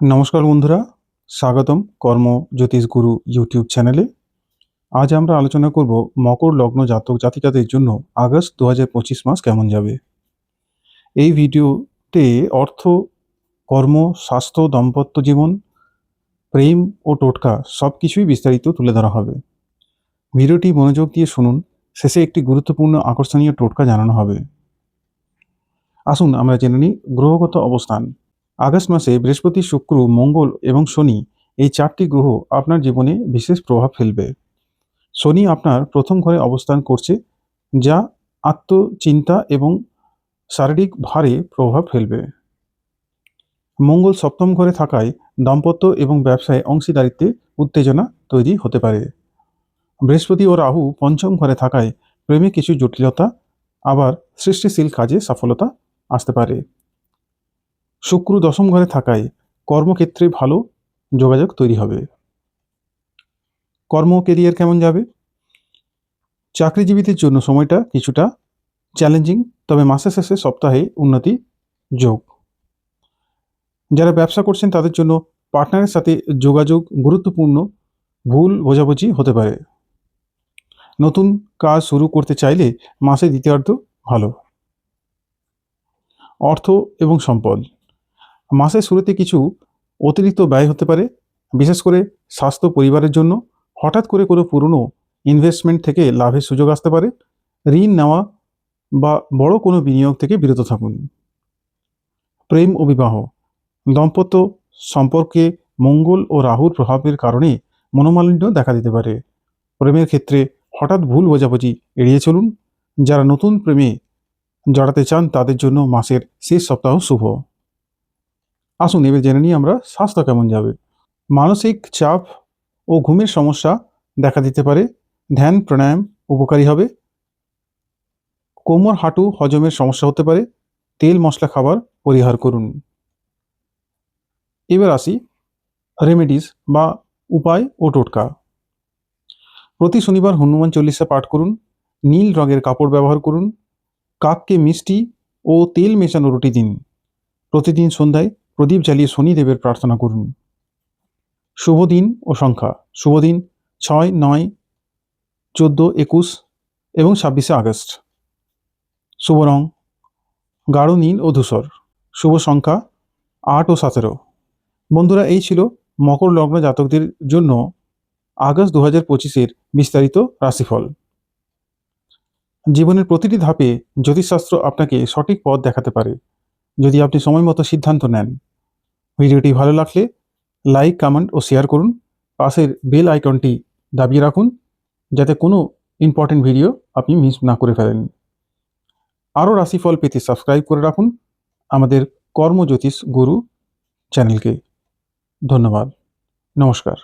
নমস্কার বন্ধুরা, স্বাগতম কর্ম জ্যোতিষ গুরু ইউটিউব চ্যানেলে। আজ আমরা আলোচনা করব মকর লগ্ন জাতক জাতিকাদের জন্য আগস্ট দু মাস কেমন যাবে। এই ভিডিওতে অর্থ, কর্ম, স্বাস্থ্য, দাম্পত্য জীবন, প্রেম ও টোটকা সব কিছুই বিস্তারিত তুলে ধরা হবে। ভিডিওটি মনোযোগ দিয়ে শুনুন, শেষে একটি গুরুত্বপূর্ণ আকর্ষণীয় টোটকা জানানো হবে। আসুন আমরা জেনে নিই গ্রহগত অবস্থান। আগস্ট মাসে বৃহস্পতি, শুক্র, মঙ্গল এবং শনি এই চারটি গ্রহ আপনার জীবনে বিশেষ প্রভাব ফেলবে। শনি আপনার প্রথম ঘরে অবস্থান করছে, যা আত্মচিন্তা এবং শারীরিক ভারে প্রভাব ফেলবে। মঙ্গল সপ্তম ঘরে থাকায় দাম্পত্য এবং ব্যবসায় অংশীদারিত্বে উত্তেজনা তৈরি হতে পারে। বৃহস্পতি ও রাহু পঞ্চম ঘরে থাকায় প্রেমে কিছু জটিলতা, আবার সৃষ্টিশীল কাজে সফলতা আসতে পারে। শুক্র দশম ঘরে থাকায় কর্মক্ষেত্রে ভালো যোগাযোগ তৈরি হবে। কর্ম কেরিয়ার কেমন যাবে? চাকরিজীবীদের জন্য সময়টা কিছুটা চ্যালেঞ্জিং তবে মাসের শেষে সপ্তাহে উন্নতি যোগ। যারা ব্যবসা করছেন, তাদের জন্য পার্টনারের সাথে যোগাযোগ গুরুত্বপূর্ণ, ভুল বোঝাবুঝি হতে পারে। নতুন কাজ শুরু করতে চাইলে মাসে দ্বিতীয়ার্ধ ভালো। অর্থ এবং সম্পদ। মাসের শুরুতে কিছু অতিরিক্ত ব্যয় হতে পারে, বিশেষ করে স্বাস্থ্য পরিবারের জন্য। হঠাৎ করে কোনো পুরনো ইনভেস্টমেন্ট থেকে লাভের সুযোগ আসতে পারে। ঋণ নেওয়া বা বড় কোনো বিনিয়োগ থেকে বিরত থাকুন। প্রেম ও বিবাহ। দম্পত্য সম্পর্কে মঙ্গল ও রাহুর প্রভাবের কারণে মনোমালিন্য দেখা দিতে পারে। প্রেমের ক্ষেত্রে হঠাৎ ভুল বোঝাবুঝি এড়িয়ে চলুন। যারা নতুন প্রেমে জড়াতে চান, তাদের জন্য মাসের শেষ সপ্তাহ শুভ। আসুন এবার জেনে নিই আমরা স্বাস্থ্য কেমন যাবে। মানসিক চাপ ও ঘুমের সমস্যা দেখা দিতে পারে, ধ্যান, প্রাণায়াম উপকারী হবে। কোমর, হাঁটু, হজমের সমস্যা হতে পারে, তেল, মশলা, খাবার পরিহার করুন। এবার আসি রেমেডিস বা উপায় ও টোটকা। প্রতি শনিবার হনুমান চল্লিশা পাঠ করুন, নীল রঙের কাপড় ব্যবহার করুন, কাককে মিষ্টি ও তেল মেশানো রুটি দিন। প্রতিদিন সন্ধ্যায় প্রদীপ জ্বালিয়ে শনিদেবের প্রার্থনা করুন। শুভ দিন ও সংখ্যা। শুভ দিন ছয়, নয়, চোদ্দ, একুশ এবং ছাব্বিশে আগস্ট। শুভ রং, গাঢ় নীল ও ধূসর। শুভ সংখ্যা আট ও সতেরো। বন্ধুরা, এই ছিল মকর লগ্ন জাতকদের জন্য আগস্ট দু হাজার পঁচিশের বিস্তারিত রাশিফল। জীবনের প্রতিটি ধাপে জ্যোতিষশাস্ত্র আপনাকে সঠিক পথ দেখাতে পারে। যদি আপনি সময় মতো সিদ্ধান্ত নেন ভিডিওটি ভালো লাগলে লাইক কমেন্ট ও শেয়ার করুন। পাশের বেল আইকনটি দাবিয়ে রাখুন, যাতে কোনো ইম্পর্টেন্ট ভিডিও আপনি মিস না করে ফেলেন। আরও রাশিফল পেতে সাবস্ক্রাইব করে রাখুন আমাদের কর্মজ্যোতিষ গুরু চ্যানেলকে। ধন্যবাদ। নমস্কার।